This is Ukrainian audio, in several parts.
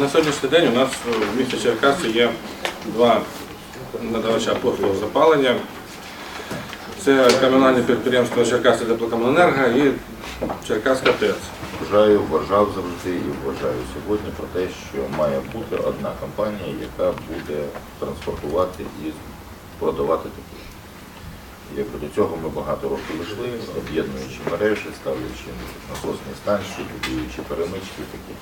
На сьогоднішній день у нас в місті Черкаси є два надавача послуг запалення. Це комунальне підприємство Черкаси теплокомуненерго і Черкаська ТЕЦ. Вважаю, вважав завжди і вважаю сьогодні про те, що має бути одна компанія, яка буде транспортувати і продавати такі. Якби до цього ми багато років йшли, об'єднуючи мережі, ставлячи насосні станції, будуючи перемички такі.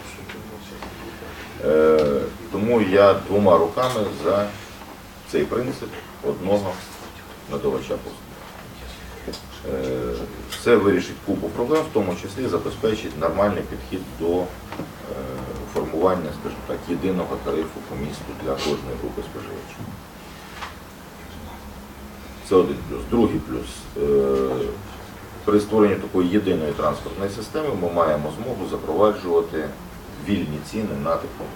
Е, тому я двома руками за цей принцип одного надавача послуг. Е, Це вирішить купу проблем, в тому числі забезпечить нормальний підхід до е, формування, скажімо так, єдиного тарифу по місту для кожної групи споживачів. Це один плюс. Другий плюс. При створенні такої єдиної транспортної системи ми маємо змогу запроваджувати вільні ціни на тепло.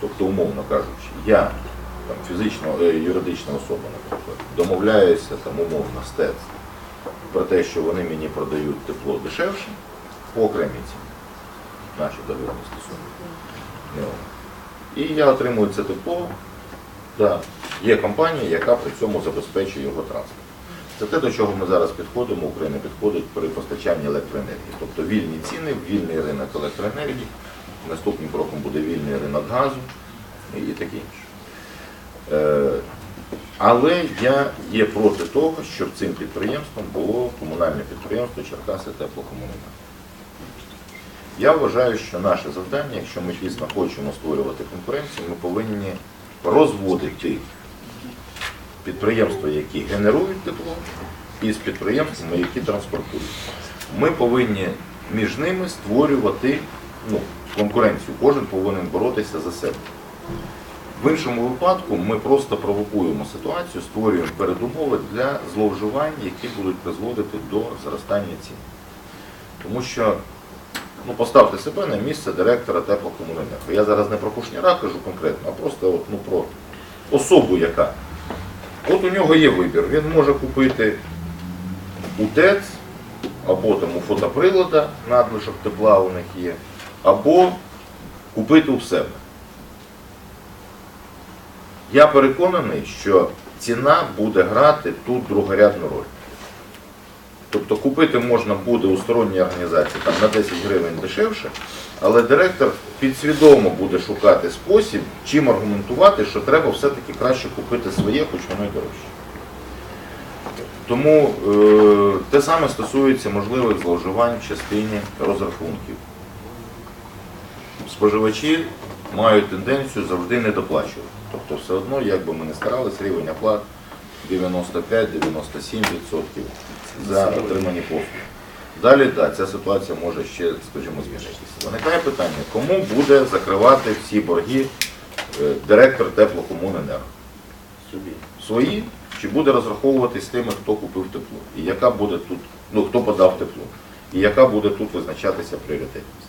Тобто, умовно кажучи, я там, фізична, е, юридична особа, наприклад, домовляюся там, умовно з ТЕЦ про те, що вони мені продають тепло дешевше по окремій ціні, наші договірні стосунки. Ну, І я отримую це тепло. Да. Є компанія, яка при цьому забезпечує його транспорт. Це те, до чого ми зараз підходимо, Україна підходить при постачанні електроенергії. Тобто вільні ціни, вільний ринок електроенергії. Наступним кроком буде вільний ринок газу і таке інше. Е, але я є проти того, щоб цим підприємством було комунальне підприємство Черкаси теплокомуненерго. Я вважаю, що наше завдання, якщо ми дійсно хочемо створювати конкуренцію, ми повинні розводити підприємства, які генерують тепло, із підприємствами, які транспортують. Ми повинні між ними створювати ну, конкуренцію. Кожен повинен боротися за себе. В іншому випадку ми просто провокуємо ситуацію, створюємо передумови для зловживань, які будуть призводити до зростання цін. Тому що ну, поставте себе на місце директора теплокомуненерго. Я зараз не про Кушніра кажу конкретно, а просто от, ну, про особу, яка. От у нього є вибір. Він може купити у ТЕЦ, або там у фотоприлада надлишок тепла у них є, або купити у себе. Я переконаний, що ціна буде грати тут другорядну роль. Тобто купити можна буде у сторонній організації там, на 10 гривень дешевше, але директор підсвідомо буде шукати спосіб, чим аргументувати, що треба все-таки краще купити своє, хоч воно й дорожче. Тому е, те саме стосується можливих зловживань в частині розрахунків. Споживачі мають тенденцію завжди недоплачувати. Тобто все одно, як би ми не старались, рівень оплат 95-97% за отримані послуги. Далі, да, ця ситуація може ще, скажімо, змінитися. Виникає питання, кому буде закривати всі борги е, директор теплокомуненерго? Собі. Свої чи буде розраховуватись з тими, хто купив тепло? І яка буде тут, ну хто подав тепло? І яка буде тут визначатися пріоритетність?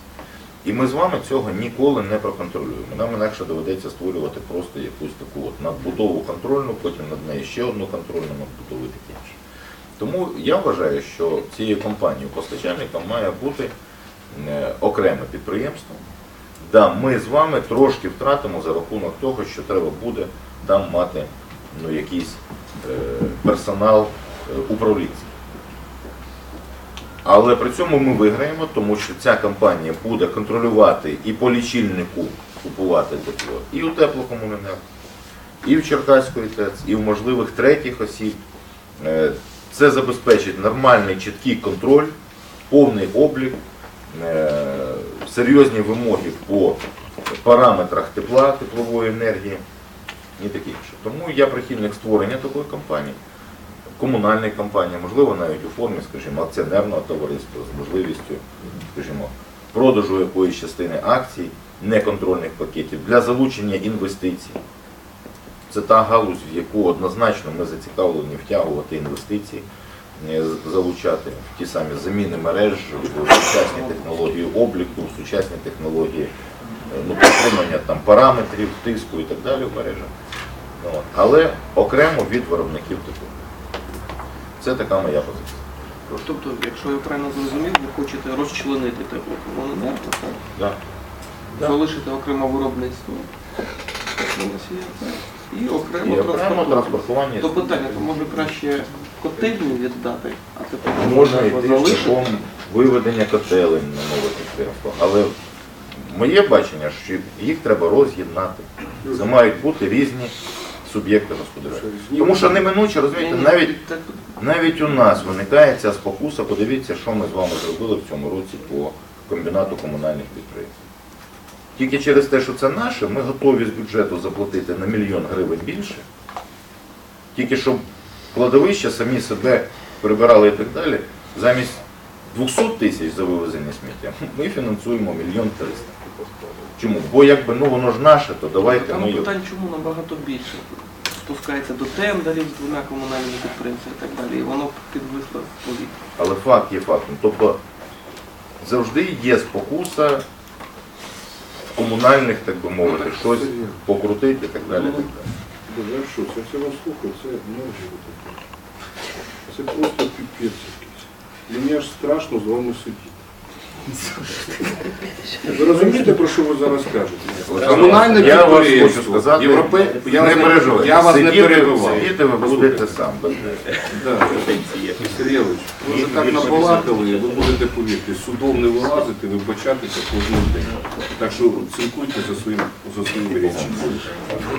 І ми з вами цього ніколи не проконтролюємо. Нам інакше доведеться створювати просто якусь таку от надбудову контрольну, потім над нею ще одну контрольну надбудову і таке інше. Тому я вважаю, що цією компанією постачальником має бути е, окреме підприємство. Да, ми з вами трошки втратимо за рахунок того, що треба буде там мати ну, якийсь е, персонал е, управлінців. Але при цьому ми виграємо, тому що ця компанія буде контролювати і по лічильнику купувати тепло, і у теплокомуненерго, і в Черкаської ТЕЦ, і в можливих третіх осіб. Е, Це забезпечить нормальний чіткий контроль, повний облік, е, серйозні вимоги по параметрах тепла, теплової енергії і таке інше. Тому я прихильник створення такої компанії, комунальної компанії, можливо, навіть у формі, скажімо, акціонерного товариства з можливістю, скажімо, продажу якоїсь частини акцій, неконтрольних пакетів для залучення інвестицій. Це та галузь, в яку однозначно ми зацікавлені втягувати інвестиції, е, залучати в ті самі заміни мереж, в сучасні технології обліку, в сучасні технології е, ну, підтримання там, параметрів, тиску і так далі в мережах. Але окремо від виробників тепла. Це така моя позиція. Тобто, якщо я правильно зрозумів, ви хочете розчленити теплокомуненерго, так? Да. залишити окремо виробництво і окремо окремо транспортування. транспортування. То питання, то може краще котельню віддати, а тепер Можна йти шляхом виведення котелень на нове підприємство. Але моє бачення, що їх треба роз'єднати. Це мають бути різні суб'єкти господарювання. Тому що неминуче, розумієте, навіть Навіть у нас виникає ця спокуса, подивіться, що ми з вами зробили в цьому році по комбінату комунальних підприємств. Тільки через те, що це наше, ми готові з бюджету заплатити на мільйон гривень більше. Тільки щоб кладовища самі себе прибирали і так далі, замість 200 тисяч за вивезення сміття, ми фінансуємо мільйон триста. Чому? Бо якби ну воно ж наше, то давайте Там ми його. питань чому набагато більше. Спускається до тендерів з двома комунальними підприємцями і так далі. І воно підвисло в повітря. Але факт є фактом. Тобто завжди є спокуса комунальних, так би мовити, щось покрутити і так далі. і так далі. Боже, а що, це все вас слухаю, це енергія така. Це просто піпець якийсь. Мені аж страшно з вами сидіти. Ви розумієте, про що ви зараз кажете? Комунальне я вас хочу підприємство, сказати, Європе... я, не вас переживайте. я вас не Сидіти- перебивав. Сидіти ви будете сам. Да. Сергійович, ви вже так набалакали, ви будете повірте, судом не вилазити, вибачатися кожен день. Так що цинкуйте за своїм за своїм.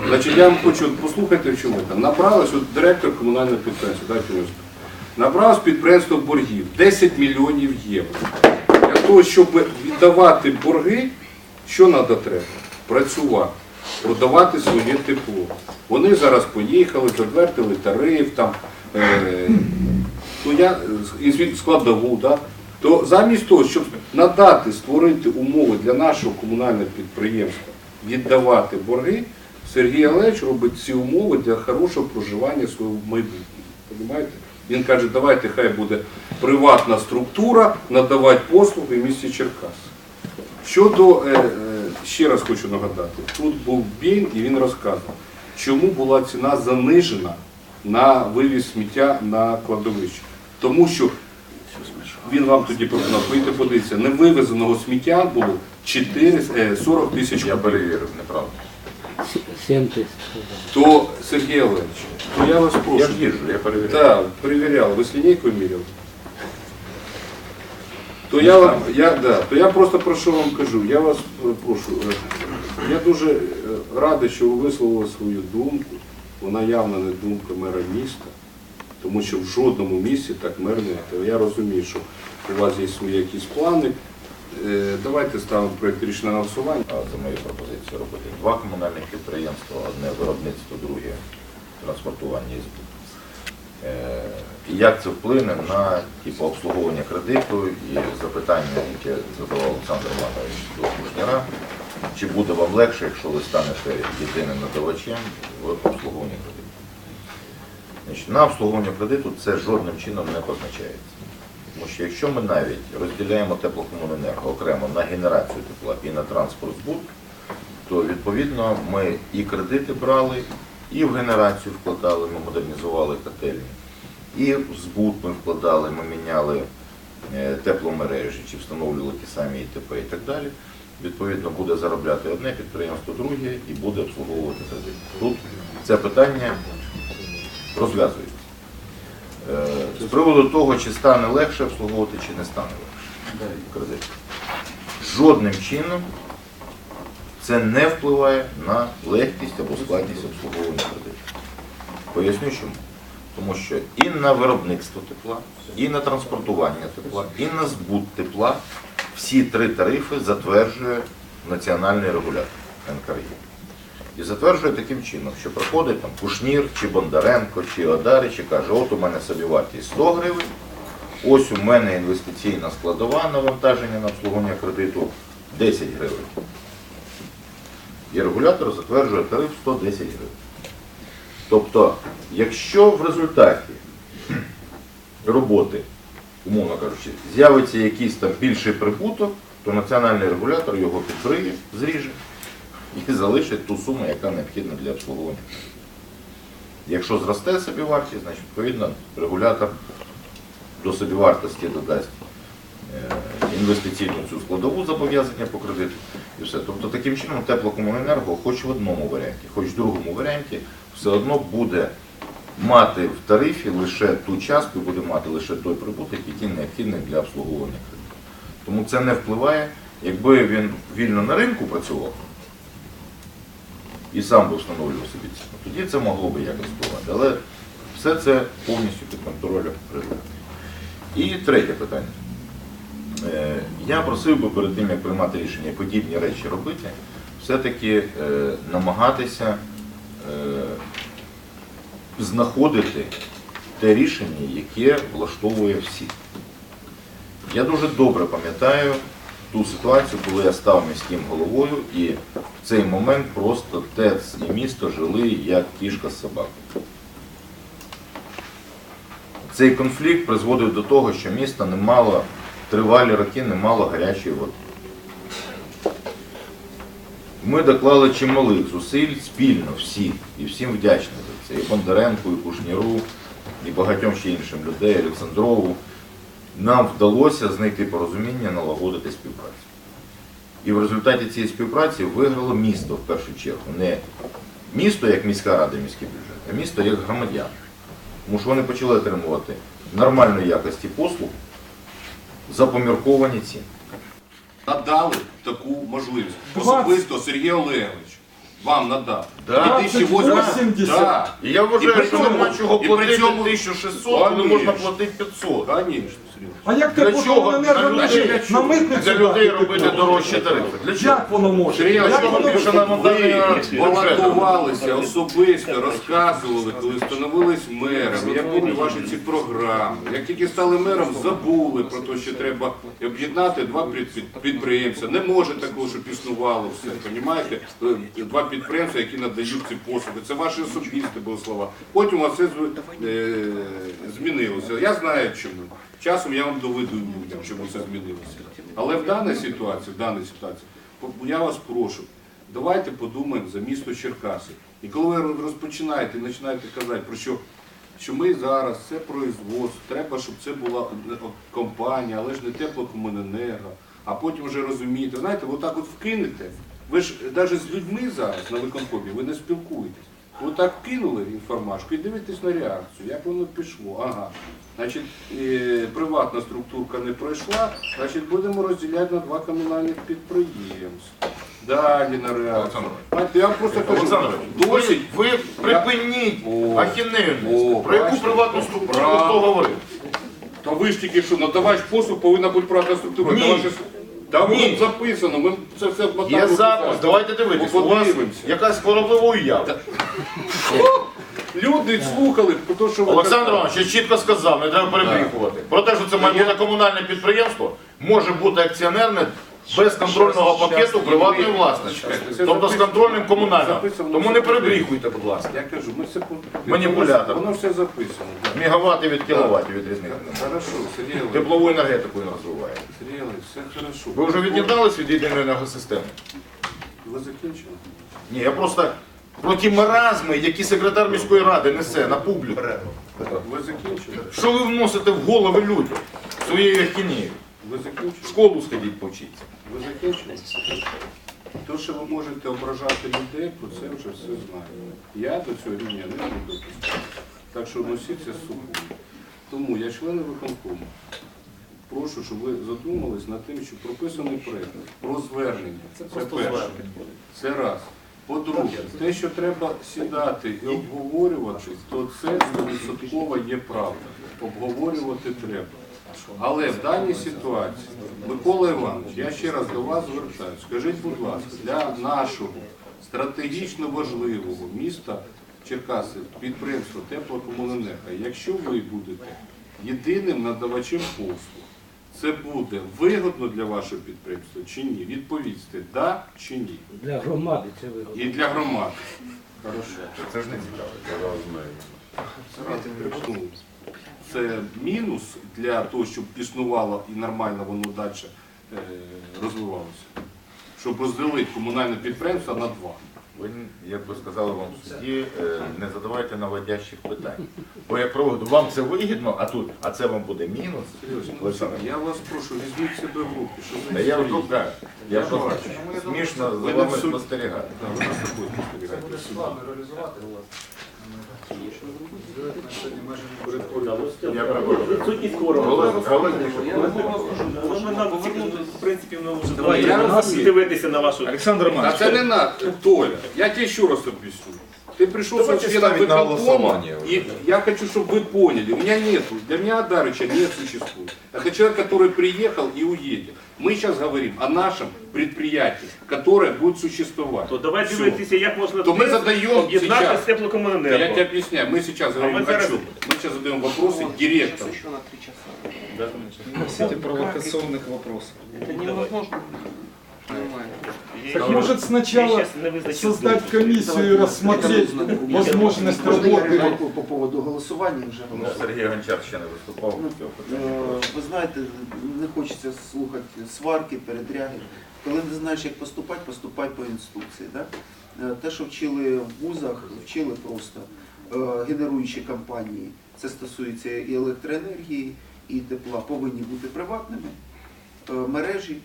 Значить, я вам хочу, послухайте, в чому там. Набралось, от директор комунального підприємства, дайте мені сказати. Набралось підприємство боргів 10 мільйонів євро. Того, щоб віддавати борги, що треба треба? Працювати, продавати своє тепло. Вони зараз поїхали, затвердили тариф, там, е, то я і складову, да? то замість того, щоб надати, створити умови для нашого комунального підприємства, віддавати борги, Сергій Олегович робить ці умови для хорошого проживання свого майбутнього. Понимаєте? Він каже, давайте хай буде приватна структура надавати послуги в місті Черкас. Щодо, е, е, ще раз хочу нагадати, тут був Бєйн і він розказував, чому була ціна занижена на вивіз сміття на кладовище. Тому що він вам тоді пропонував, вийти подивіться, невивезеного сміття було 4, е, 40 тисяч Я перевірив, неправда. 7 тисяч. То, Сергій Олегович, то я вас прошу. Я ж їжджу, я перевіряю. Так, перевіряли. Ви з лінійкою міряли? То я, вам- я, да, то я просто про що вам кажу. Я вас е, прошу. е, Я дуже е, радий, що ви висловили свою думку. Вона явно не думка мера міста, тому що в жодному місці так мер не. Я розумію, що у вас є свої якісь плани. Е, Давайте ставимо проєкт рішення голосування. За мою пропозицію робити два комунальних підприємства, одне виробництво, друге транспортування і. Е, І як це вплине на типу, обслуговування кредиту і запитання, яке задавав Олександр Іванович до Кушняра, чи буде вам легше, якщо ви станете єдиним надавачем в обслуговуванні кредиту? Значить, на обслуговування кредиту це жодним чином не позначається. Тому що якщо ми навіть розділяємо теплокомуненерго окремо на генерацію тепла і на транспорт збут, то відповідно ми і кредити брали, і в генерацію вкладали, ми модернізували котельні, і в збут ми вкладали, ми міняли е, тепломережі, чи встановлювали ті самі ІТП і так далі. Відповідно, буде заробляти одне підприємство, друге і буде обслуговувати кредит. Тут це питання розв'язується. Е, З приводу того, чи стане легше обслуговувати, чи не стане легше кредит. Жодним чином це не впливає на легкість або складність обслуговування кредиту. Поясню чому. Тому що і на виробництво тепла, і на транспортування тепла, і на збут тепла всі три тарифи затверджує національний регулятор НКРЄ. І затверджує таким чином, що приходить там Кушнір, чи Бондаренко, чи Одарич і каже, от у мене собівартість 100 гривень, ось у мене інвестиційна складова навантаження на обслуговування кредиту 10 гривень. І регулятор затверджує тариф 110 гривень. Тобто, якщо в результаті роботи, умовно кажучи, з'явиться якийсь там більший прибуток, то національний регулятор його підкриє, зріже і залишить ту суму, яка необхідна для обслуговування. Якщо зросте собівартість, значить відповідно регулятор до собівартості додасть е, інвестиційну цю складову зобов'язання по кредиту. І все. Тобто таким чином теплокомуненерго, хоч в одному варіанті, хоч в другому варіанті, все одно буде мати в тарифі лише ту частку, буде мати лише той прибуток, який необхідний для обслуговування кредиту. Тому це не впливає, якби він вільно на ринку працював і сам би встановлював собі ціну, тоді це могло би якось впливати. Але все це повністю під контролем президента. І третє питання. Е, Я просив би перед тим, як приймати рішення подібні речі робити, все-таки е, намагатися е, знаходити те рішення, яке влаштовує всіх. Я дуже добре пам'ятаю ту ситуацію, коли я став міським головою, і в цей момент просто ТЕЦ і місто жили як кішка з собакою. Цей конфлікт призводив до того, що місто не мало тривалі роки, не мало гарячої води. Ми доклали чималих зусиль спільно всі, і всім вдячні за це. І Бондаренку, і Кушніру, і багатьом ще іншим людей, Олександрову. Нам вдалося знайти порозуміння, налагодити співпрацю. І в результаті цієї співпраці виграло місто в першу чергу. Не місто як міська рада, і міський бюджет, а місто як громадян. Тому що вони почали отримувати нормальної якості послуг за помірковані ціни. Надали таку можливість. Особисто Сергій Олегович вам надав. Да. 2008 Да. І я вважаю, при що цьому- нема чого і при платити цьому- 1600, коли Конечно. можна платити 500. Конечно, Сергій. А як Для ти чого? енерго Для людей на митницю Для людей дати робити тепло? дорожчі тарифи. Для чого? Як воно може? Сергій Як воно більше на модельний Ви балотувалися особисто, розказували, коли становились мером, як були ваші ці програми. Як тільки стали мером, забули про те, що треба об'єднати два під- під- підприємства. Не може такого, щоб існувало все. Понімаєте? Е, Підприємства, які надають ці послуги. Це ваші особисті були слова. Потім у вас це змінилося. Я знаю чому. Часом я вам доведу людям, чому це змінилося. Але в даній ситуації, в даній ситуації, я вас прошу, давайте подумаємо за місто Черкаси. І коли ви розпочинаєте і починаєте казати про що, що ми зараз це производство, треба, щоб це була компанія, але ж не теплокомуненерго, а потім вже розумієте, знаєте, ви так от вкинете. Ви ж навіть з людьми зараз на виконкомі ви не спілкуєтесь. Ви так вкинули інформашку і дивитесь на реакцію, як воно пішло. Ага. Значить, е, приватна структурка не пройшла, значить будемо розділяти на два комунальних підприємства. Далі на реакцію. Знаєте, Я вам просто кажу, досить. ви, припиніть ахінею. Про яку приватну структуру хто говорив? Та ви ж тільки що, надавач послуг повинна бути приватна структура. Ні. Та Ні. Та записано, ми це все Є запис, давайте дивитись. У вас Подивимося. якась хвороблива уява. Люди слухали, тому що ви Олександр казали. Іванович, я чітко сказав, не треба перебріхувати. Про те, що це має бути комунальне підприємство, може бути акціонерне без контрольного пакету приватної власності. Тобто з контрольним комунальним. Тому не перебріхуйте, будь ласка. Я кажу, ми все Маніпулятор. Воно все записано. Мегавати від кіловатів відрізнити. Хорошо, Сергій Олегович. Теплову енергетику він розвиває. Сергій Олегович, все хорошо. Ви вже від'єднались від єдиної енергосистеми? Ви закінчили? Ні, я просто про ті маразми, які секретар міської ради несе на публіку. Ви закінчили? Що ви вносите в голови людям своєю ахінею? Ви В закінчили? школу сходіть повчіться. Ви закінчили? То, що ви можете ображати людей, про це вже все знаю. Я до цього рівня не буду допускати. Так що носіться з собою. Тому я члени виконкому. Прошу, щоб ви задумались над тим, що прописаний проєкт про звернення. Це, перше. Це раз. По-друге, те, що треба сідати і обговорювати, то це 100% є правда. Обговорювати треба. Але в даній ситуації, Микола Іванович, я ще раз до вас звертаюся. Скажіть, будь ласка, для нашого стратегічно важливого міста Черкаси, підприємства теплокомуненерго, якщо ви будете єдиним надавачем послуг, це буде вигодно для вашого підприємства чи ні? Відповісти да чи ні. Для громади це вигодно. І для громади. Хорошо. Це ж не цікаво. Зразу припнули. Це мінус для того, щоб існувало і нормально воно далі е, розвивалося. Щоб розділити комунальне підприємство на два. Ви, як би сказали вам в суді, е, не задавайте наводящих питань. Бо я проводу, вам це вигідно, а тут, а це вам буде мінус. Олександр, Я вас прошу, візьміть себе в руки. Що Та я історії? вже так, я ж бачу. Смішно за Ви вами не в суд- спостерігати. Да, ви нас собою спостерігаєте. Я перепрошую. Відсутність кворуму. Голос- ми нам в принципі, ми вже Давай, я дивитися на вашу. Александр А Романович, це не на Толя. Я тебе ще раз объясню Ты пришел со Давайте членом ставить на выполкома, голосование и я хочу, чтобы вы поняли, у меня нету, для меня Адарыча не существует. Это человек, который приехал и уедет. Мы сейчас говорим о нашем предприятии, которое будет существовать. То давай Всё. дивитися, як можна То ми десь задаємо об'єднати сейчас. з теплокомуненерго. Я тебе объясняю, мы сейчас говорим мы о зараз- чем? Мы сейчас задаем вопросы директору. Еще на три часа. носите провокационных вопросов. Это невозможно. Так может сначала создать комиссию и рассмотреть возможность работы. по поводу голосування вже Ну, Сергій Гончар ще не виступав питання. Е, Ви знаєте, не хочеться слухати сварки, передряги. Коли не знаєш, як поступати, поступай по інструкції. Да? Е, Те, що вчили в вузах, вчили просто е, генеруючі компанії. Це стосується і електроенергії, і тепла, повинні бути приватними. Е, Мережі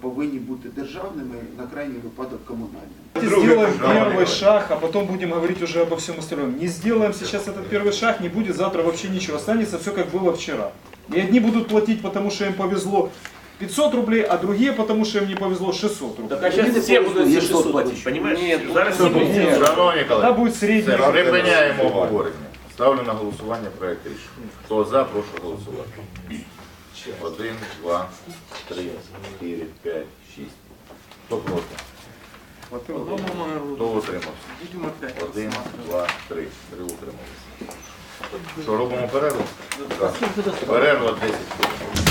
повинні бути державними, на крайній випадок комунальними. Сделаем Давай. первый шаг, а потом будем говорить уже обо всем остальном. Не сделаем сейчас этот первый шаг, не будет завтра вообще ничего. Останется все как было вчера. И одни будут платить, потому что им повезло 500 рублей, а другие, потому что им не повезло 600 рублей. Так а зараз всі будуть за 600 платити, розумієш? Ні, Зараз всі ну, будуть. ні. Шановні Тогда колеги, будет средний. все, припиняємо обговорення. Ставлю на голосування проект рішення. Хто за, прошу голосувати. Один, два, три, чотири, п'ять, шість. Хто проти? Хто утримався? Один, два, три. Три утрималися. Що, робимо перерву? Перерва 10 хвилин.